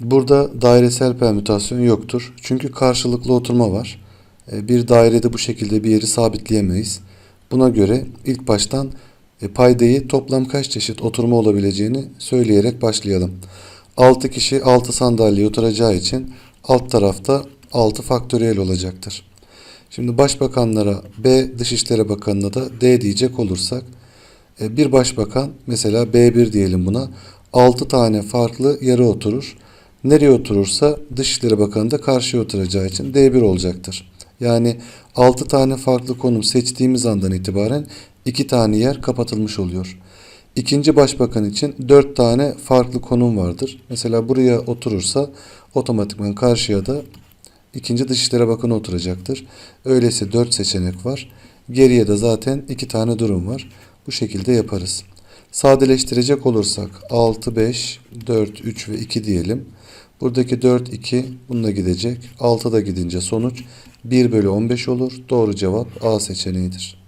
Burada dairesel permütasyon yoktur. Çünkü karşılıklı oturma var. E, Bir dairede bu şekilde bir yeri sabitleyemeyiz. Buna göre ilk baştan e, paydayı toplam kaç çeşit oturma olabileceğini söyleyerek başlayalım. 6 kişi 6 sandalyeye oturacağı için alt tarafta 6 faktöriyel olacaktır. Şimdi başbakanlara B, Dışişleri Bakanı'na da D diyecek olursak e, bir başbakan mesela B1 diyelim buna 6 tane farklı yere oturur. Nereye oturursa Dışişleri Bakanı da karşıya oturacağı için D1 olacaktır. Yani 6 tane farklı konum seçtiğimiz andan itibaren 2 tane yer kapatılmış oluyor. İkinci başbakan için 4 tane farklı konum vardır. Mesela buraya oturursa otomatikman karşıya da ikinci Dışişleri Bakanı oturacaktır. Öyleyse 4 seçenek var. Geriye de zaten 2 tane durum var. Bu şekilde yaparız. Sadeleştirecek olursak 6, 5, 4, 3 ve 2 diyelim. Buradaki 4, 2 bununla gidecek. 6 da gidince sonuç 1 bölü 15 olur. Doğru cevap A seçeneğidir.